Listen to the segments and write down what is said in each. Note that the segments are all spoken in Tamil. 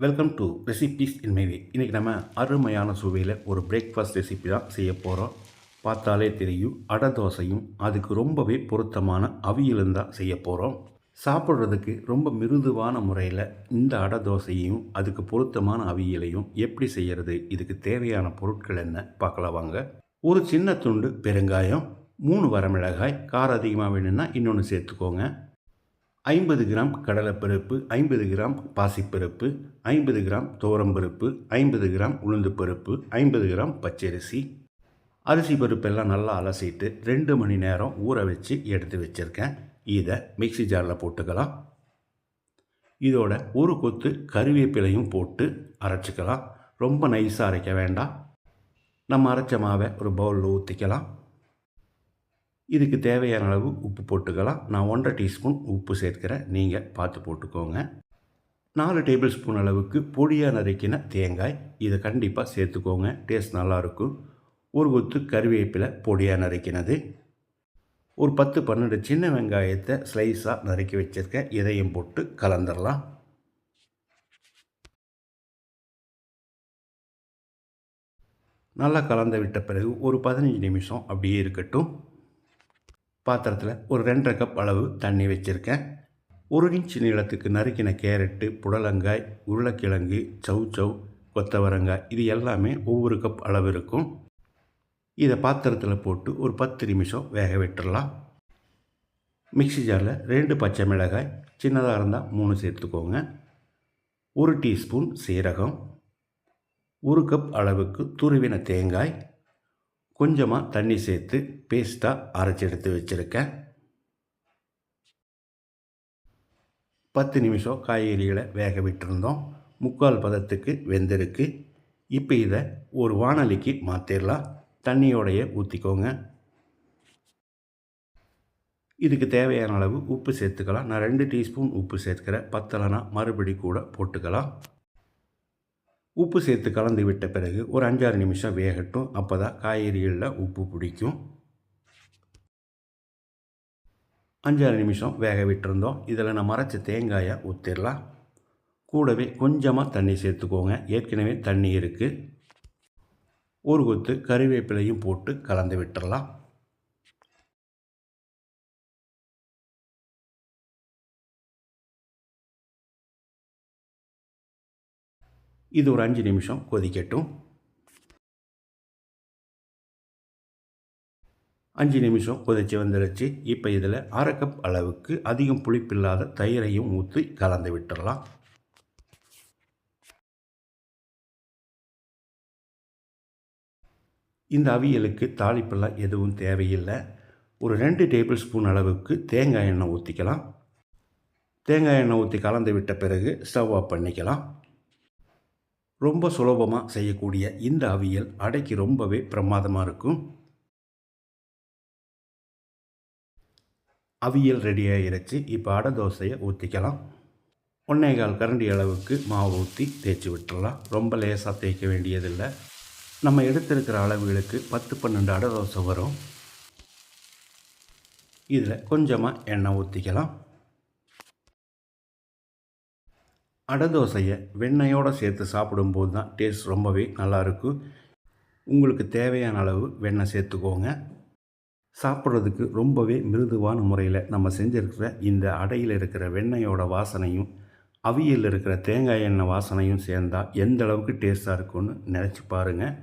Welcome to recipes in my way இன்றைக்கி நம்ம அருமையான சுவையில் ஒரு பிரேக்ஃபாஸ்ட் ரெசிபி தான் செய்ய போகிறோம் பார்த்தாலே தெரியும் அடை தோசையும் அதுக்கு ரொம்பவே பொருத்தமான அவியலும் தான் செய்ய போகிறோம் சாப்பிட்றதுக்கு ரொம்ப மிருதுவான முறையில் இந்த அடை தோசையையும் அதுக்கு பொருத்தமான அவியலையும் எப்படி செய்கிறது இதுக்கு தேவையான பொருட்கள் என்ன பார்க்கலாம் வாங்க. ஒரு சின்ன துண்டு பெருங்காயம் மூணு வரமிளகாய் காரம் அதிகமாக வேணும்னா இன்னொன்று சேர்த்துக்கோங்க. ஐம்பது கிராம் கடலைப்பருப்பு ஐம்பது கிராம் பாசிப்பருப்பு ஐம்பது கிராம் துவரம்பருப்பு ஐம்பது கிராம் உளுந்து பருப்பு ஐம்பது கிராம் பச்சரிசி. அரிசி பருப்பெல்லாம் நல்லா அலசிட்டு ரெண்டு மணி நேரம் ஊற வச்சு எடுத்து வச்சுருக்கேன். இதை மிக்சி ஜாரில் போட்டுக்கலாம். இதோட ஒரு கொத்து கருவேப்பிலையும் போட்டு அரைச்சிக்கலாம். ரொம்ப நைஸாக அரைக்க வேண்டாம். நம்ம அரைச்ச மாவை ஒரு பவுலில் ஊற்றிக்கலாம் இதுக்கு தேவையான அளவு உப்பு போட்டுக்கலாம். நான் ஒன்றரை டீஸ்பூன் உப்பு சேர்க்கிறேன். நீங்கள் பார்த்து போட்டுக்கோங்க. நாலு டேபிள் ஸ்பூன் அளவுக்கு பொடியாக நறுக்கின தேங்காய். இதை கண்டிப்பாக சேர்த்துக்கோங்க. டேஸ்ட் நல்லாயிருக்கும் ஒரு கொத்து கருவேப்பிலை பொடியாக நறுக்கினது. ஒரு பத்து பன்னெண்டு சின்ன வெங்காயத்தை ஸ்லைஸாக நறுக்கி வச்சுருக்கேன் இதையும் போட்டு கலந்துடலாம் நல்லா கலந்து விட்ட பிறகு ஒரு பதினஞ்சு நிமிஷம் அப்படியே இருக்கட்டும். பாத்திரத்தில் ஒரு ரெண்டரை கப் அளவு தண்ணி வச்சுருக்கேன். ஒரு இன்ச் நீளத்துக்கு நறுக்கின கேரட்டு புடலங்காய் உருளைக்கிழங்கு சவு கொத்தவரங்காய் இது எல்லாமே ஒவ்வொரு கப் அளவு இருக்கும். இதை பாத்திரத்தில் போட்டு ஒரு பத்து நிமிஷம் வேக விட்டுடலாம் மிக்சி ஜாரில் ரெண்டு பச்சை மிளகாய் சின்னதாக இருந்தால் மூணு சேர்த்துக்கோங்க. ஒரு டீஸ்பூன் சீரகம் ஒரு கப் அளவுக்கு துருவின தேங்காய் கொஞ்சமாக தண்ணி சேர்த்து பேஸ்ட்டாக அரைச்சி எடுத்து வச்சுருக்கேன். பத்து நிமிஷம் காய்கறிகளை வேக விட்டுருந்தோம். முக்கால் பதத்துக்கு வெந்திருக்கு. இப்போ இதை ஒரு வானலிக்கு மாற்றிடலாம் தண்ணியோடைய ஊற்றிக்கோங்க இதுக்கு தேவையான அளவு உப்பு சேர்த்துக்கலாம். நான் ரெண்டு டீஸ்பூன் உப்பு சேர்த்துக்கிறேன் பத்தலைனா மறுபடி கூட போட்டுக்கலாம். உப்பு சேர்த்து கலந்து விட்ட பிறகு ஒரு அஞ்சாறு நிமிஷம் வேகட்டும். அப்போ தான் காய்கறிகளில் உப்பு பிடிக்கும். அஞ்சாறு நிமிஷம் வேக விட்டுருந்தோம். இதில் நம்ம மறைச்ச தேங்காயை ஊற்றிடலாம் கூடவே கொஞ்சமாக தண்ணி சேர்த்துக்கோங்க. ஏற்கனவே தண்ணி இருக்குது ஒரு கொத்து கறிவேப்பிலையும் போட்டு கலந்து விட்டுடலாம் இது ஒரு அஞ்சு நிமிஷம் கொதிக்கட்டும். அஞ்சு நிமிஷம் கொதிச்சு வந்துருச்சு. இப்போ இதில் அரை கப் அளவுக்கு அதிகம் புளிப்பில்லாத தயிரையும் ஊற்றி கலந்து விட்டுடலாம் இந்த அவியலுக்கு தாளிப்பெல்லாம் எதுவும் தேவையில்லை. ஒரு ரெண்டு டேபிள் ஸ்பூன் அளவுக்கு தேங்காய் எண்ணெய் ஊற்றிக்கலாம் தேங்காய் எண்ணெய் ஊற்றி கலந்து விட்ட பிறகு ஸ்டவ் ஆஃப் பண்ணிக்கலாம். ரொம்ப சுலபமாக செய்யக்கூடிய இந்த அவியல் அடைக்கு ரொம்பவே பிரமாதமாக இருக்கும். அவியல் ரெடி ஆகிருச்சு இப்போ அடை தோசையை ஊற்றிக்கலாம் ஒன்னேகால் கரண்டி அளவுக்கு மாவு ஊற்றி தேய்ச்சி விட்டுடலாம் ரொம்ப லேசாக தேய்க்க வேண்டியதில்லை. நம்ம எடுத்திருக்கிற அளவுகளுக்கு பத்து பன்னெண்டு அடை தோசை வரும். இதில் கொஞ்சமாக எண்ணெய் ஊற்றிக்கலாம் அடை தோசையை வெண்ணெயோடு சேர்த்து சாப்பிடும்போது தான் டேஸ்ட் ரொம்பவே நல்லாயிருக்கும் உங்களுக்கு தேவையான அளவு வெண்ணெய் சேர்த்துக்கோங்க. சாப்பிட்றதுக்கு ரொம்பவே மிருதுவான முறையில் நம்ம செஞ்சுருக்கிற இந்த அடையில் இருக்கிற வெண்ணெயோட வாசனையும் அவியல் இருக்கிற தேங்காய் எண்ணெய் வாசனையும் சேர்ந்தால் எந்த அளவுக்கு டேஸ்ட்டாக இருக்கும்னு நினச்சி பாருங்கள்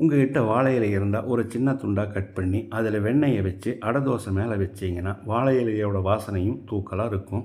உங்கள்கிட்ட வாழை இலை இருந்தால் ஒரு சின்ன துண்டாக கட் பண்ணி அதில் வெண்ணெயை வச்சு அடை தோசை மேலே வச்சிங்கன்னா வாழை இலையோட வாசனையும் தூக்கலாக இருக்கும்.